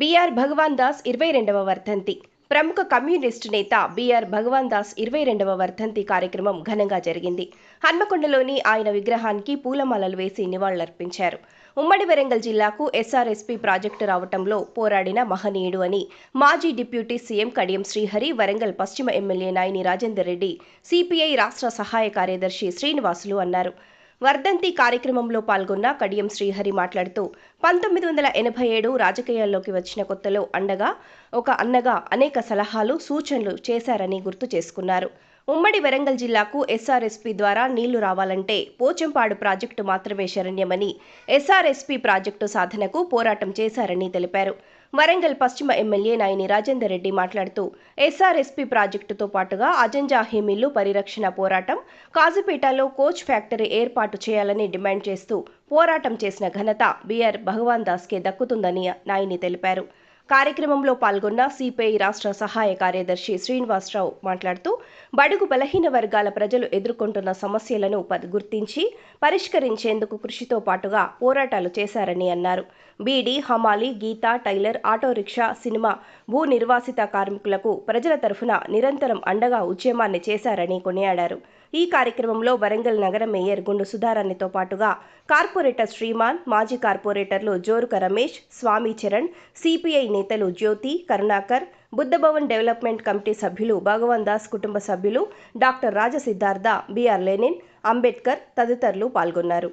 BR భగవాన్ దాస్ ఇరవై రెండవ వర్ధంతి. ప్రముఖ కమ్యూనిస్టు నేత బీఆర్ భగవాన్ దాస్ ఇరవై రెండవ వర్ధంతి కార్యక్రమం ఘనంగా జరిగింది. హన్మకొండలోని ఆయన విగ్రహానికి పూలమాలలు వేసి నివాళులర్పించారు. ఉమ్మడి వరంగల్ జిల్లాకు ఎస్ఆర్ఎస్పీ ప్రాజెక్టు రావటంలో పోరాడిన మహనీయుడు అని మాజీ డిప్యూటీ సీఎం కడియం శ్రీహరి వరంగల్ పశ్చిమ ఎమ్మెల్యే నాయని రాజేందర్ రెడ్డి సిపిఐ రాష్ట్ర సహాయ కార్యదర్శి శ్రీనివాసులు అన్నారు. వర్ధంతి కార్యక్రమంలో పాల్గొన్న కడియం శ్రీహరి మాట్లాడుతూ పంతొమ్మిది వందల ఎనభై ఏడు రాజకీయాల్లోకి వచ్చిన కొత్తలో అండగా ఒక అన్నగా అనేక సలహాలు సూచనలు చేశారని గుర్తు చేసుకున్నారు. ఉమ్మడి వరంగల్ జిల్లాకు ఎస్ఆర్ఎస్పీ ద్వారా నీళ్ళు రావాలంటే పోచంపాడు ప్రాజెక్టు మాత్రమే శరణ్యమని ఎస్ఆర్ఎస్పీ ప్రాజెక్టు సాధనకు పోరాటం చేశారని తెలిపారు. వరంగల్ పశ్చిమ ఎమ్మెల్యే నాయని రాజేందర్ రెడ్డి మాట్లాడుతూ ఎస్ఆర్ఎస్పీ ప్రాజెక్టుతో పాటుగా అజంజా హిమిల్లు పరిరక్షణ పోరాటం కాజుపేటలో కోచ్ ఫ్యాక్టరీ ఏర్పాటు చేయాలని డిమాండ్ చేస్తూ పోరాటం చేసిన ఘనత బీఆర్ భగవాన్ దాస్కే దక్కుతుందని నాయని తెలిపారు. కార్యక్రమంలో పాల్గొన్న సిపిఐ రాష్ట్ర సహాయ కార్యదర్శి శ్రీనివాసరావు మాట్లాడుతూ బడుగు బలహీన వర్గాల ప్రజలు ఎదుర్కొంటున్న సమస్యలను గుర్తించి పరిష్కరించేందుకు కృషితో పాటుగా పోరాటాలు చేశారని అన్నారు. బీడీ హమాలి గీత టైలర్ ఆటో రిక్షా సినిమా భూ నిర్వాసిత కార్మికులకు ప్రజల తరఫున నిరంతరం అండగా ఉద్యమాన్ని చేశారని కొనియాడారు. ఈ కార్యక్రమంలో వరంగల్ నగర మేయర్ గుండు సుధారాణితో పాటుగా కార్పొరేటర్ శ్రీమాన్ మాజీ కార్పొరేటర్లు జోరుక రమేష్ స్వామి చరణ్ సిపిఐ నేతలు జ్యోతి కరుణాకర్ బుద్ధభవన్ డెవలప్మెంట్ కమిటీ సభ్యులు భగవాన్ దాస్ కుటుంబ సభ్యులు డాక్టర్ రాజసిద్ధార్థ బిఆర్ లెనిన్ అంబేద్కర్ తదితరులు పాల్గొన్నారు.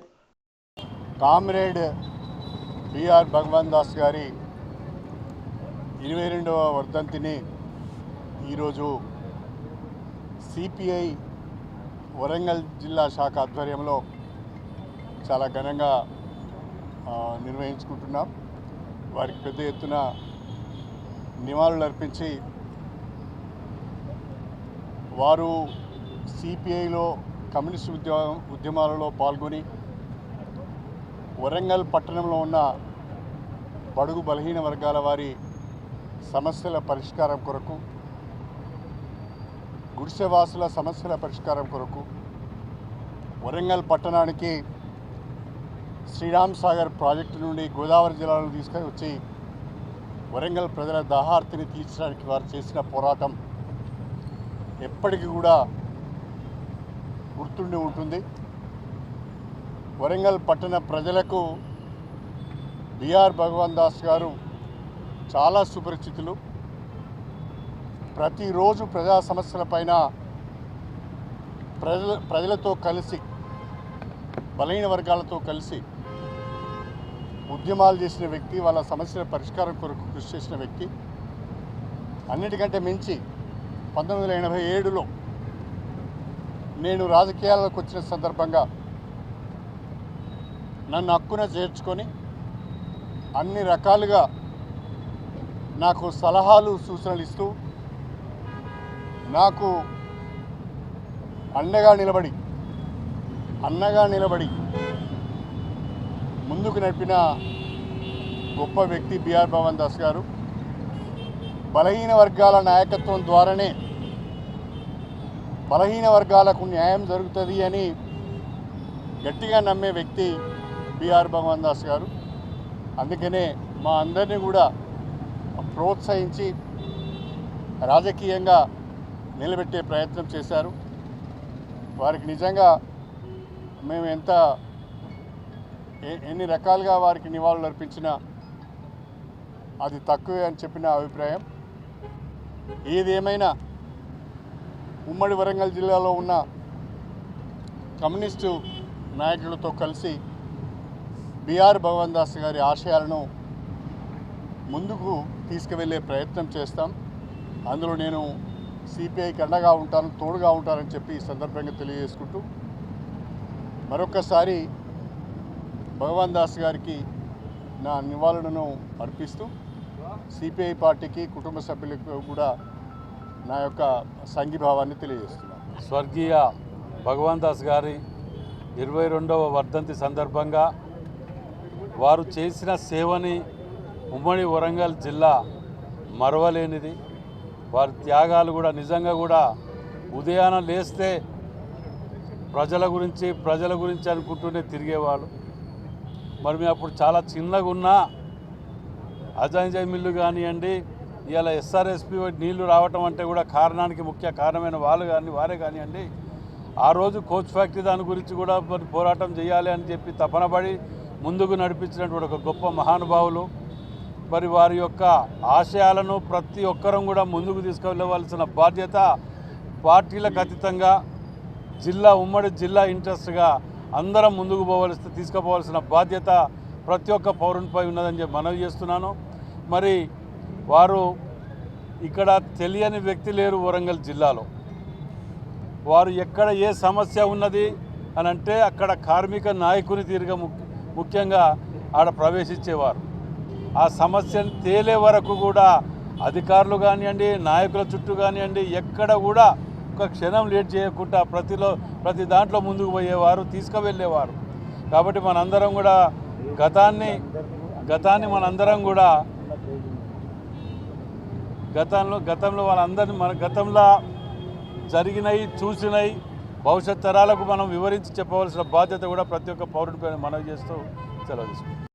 కామ్రేడ్ బిఆర్ భగవాన్ దాస్ గారి ఇరవై రెండవ వర్ధంతిని ఈరోజు సిపిఐ వరంగల్ జిల్లా శాఖ ఆధ్వర్యంలో చాలా ఘనంగా నిర్వహించుకుంటున్నాం. వారికి పెద్ద ఎత్తున నివాళులు అర్పించి వారు సిపిఐలో కమ్యూనిస్ట్ ఉద్యమ ఉద్యమాలలో పాల్గొని వరంగల్ పట్టణంలో ఉన్న బడుగు బలహీన వర్గాల వారి సమస్యల పరిష్కారం కొరకు గుడిసెవాసుల సమస్యల పరిష్కారం కొరకు వరంగల్ పట్టణానికి శ్రీరామ్ సాగర్ ప్రాజెక్టు నుండి గోదావరి జిల్లాలో తీసుకొని వచ్చి వరంగల్ ప్రజల దాహార్తిని తీర్చడానికి వారు చేసిన పోరాటం ఎప్పటికీ కూడా గుర్తుండి ఉంటుంది. వరంగల్ పట్టణ ప్రజలకు బిఆర్ భగవాన్ దాస్ గారు చాలా సుపరిచితులు ప్రతిరోజు ప్రజా సమస్యలపైన ప్రజల ప్రజలతో కలిసి బలహీన వర్గాలతో కలిసి ఉద్యమాలు చేసిన వ్యక్తి వాళ్ళ సమస్యల పరిష్కారం కొరకు కృషి చేసిన వ్యక్తి. అన్నిటికంటే మించి పంతొమ్మిది వందల ఎనభై ఏడులో నేను రాజకీయాలకు వచ్చిన సందర్భంగా నన్ను హక్కున చేర్చుకొని అన్ని రకాలుగా నాకు సలహాలు సూచనలు ఇస్తూ నాకు అండగా నిలబడి అన్నగా నిలబడి ముందుకు నడిపిన గొప్ప వ్యక్తి బిఆర్ భవన్ దాస్ గారు బలహీన వర్గాల నాయకత్వం ద్వారానే బలహీన వర్గాలకు న్యాయం జరుగుతుంది అని గట్టిగా నమ్మే వ్యక్తి బిఆర్ భగవాన్ దాస్ గారు. అందుకనే మా అందరినీ కూడా ప్రోత్సహించి రాజకీయంగా నిలబెట్టే ప్రయత్నం చేశారు. వారికి నిజంగా మేము ఎంత ఎన్ని రకాలుగా వారికి నివాళులు అర్పించినా అది తక్కువే అని చెప్పిన అభిప్రాయం. ఏది ఏమైనా ఉమ్మడి వరంగల్ జిల్లాలో ఉన్న కమ్యూనిస్టు నాయకులతో కలిసి బిఆర్ భగవన్ దాస్ గారి ఆశయాలను ముందుకు తీసుకువెళ్ళే ప్రయత్నం చేస్తాం. అందులో నేను సిపిఐకి అండగా ఉంటాను తోడుగా ఉంటానని చెప్పి ఈ సందర్భంగా తెలియజేసుకుంటూ మరొకసారి భగవాన్ దాస్ గారికి నా నివాళులను అర్పిస్తూ సిపిఐ పార్టీకి కుటుంబ సభ్యులకు కూడా నా యొక్క సంఘీభావాన్ని తెలియజేస్తున్నాను. స్వర్గీయ భగవాన్ దాస్ గారి ఇరవై రెండవ వర్ధంతి సందర్భంగా వారు చేసిన సేవని ఉమ్మడి వరంగల్ జిల్లా మరవలేనిది. వారి త్యాగాలు కూడా నిజంగా కూడా ఉదయాన లేస్తే ప్రజల గురించి ప్రజల గురించి అనుకుంటూనే తిరిగేవాళ్ళు. మరి మేము అప్పుడు చాలా చిన్నగా ఉన్నా అజాంజయ్ మిల్లు కానివ్వండి ఇవాళ ఎస్ఆర్ఎస్పి నీళ్ళు రావటం అంటే కూడా కారణానికి ముఖ్య కారణమైన వాళ్ళు కానీ వారే కానివ్వండి ఆ రోజు కోచ్ ఫ్యాక్టరీ దాని గురించి కూడా మరి పోరాటం చేయాలి అని చెప్పి తపనబడి ముందుకు నడిపించినటువంటి ఒక గొప్ప మహానుభావులు. మరి వారి యొక్క ఆశయాలను ప్రతి ఒక్కరం కూడా ముందుకు తీసుకెళ్ళవలసిన బాధ్యత పార్టీలకు అతీతంగా జిల్లా ఉమ్మడి జిల్లా ఇంట్రెస్ట్గా అందరం ముందుకు పోవలసి తీసుకుపోవాల్సిన బాధ్యత ప్రతి ఒక్క పౌరునిపై ఉన్నదని చెప్పి మనవి చేస్తున్నాను. మరి వారు ఇక్కడ తెలియని వ్యక్తి లేరు వరంగల్ జిల్లాలో. వారు ఎక్కడ ఏ సమస్య ఉన్నది అని అంటే అక్కడ కార్మిక నాయకుని తీరుగా ముఖ్యంగా ఆడ ప్రవేశించేవారు. ఆ సమస్యను తేలే వరకు కూడా అధికారులు కానివ్వండి నాయకుల చుట్టూ కానివ్వండి ఎక్కడ కూడా ఒక క్షణం లేట్ చేయకుండా ప్రతిలో ప్రతి దాంట్లో ముందుకు పోయేవారు తీసుకువెళ్ళేవారు. కాబట్టి మనందరం కూడా గతాన్ని గతాన్ని మనందరం కూడా గతంలో గతంలో వాళ్ళందరినీ మన గతంలో జరిగినవి చూసినవి భవిష్యత్ తరాలకు మనం వివరించి చెప్పవలసిన బాధ్యత కూడా ప్రతి ఒక్క పౌరుడిపైన మనవి చేస్తూ సెలవు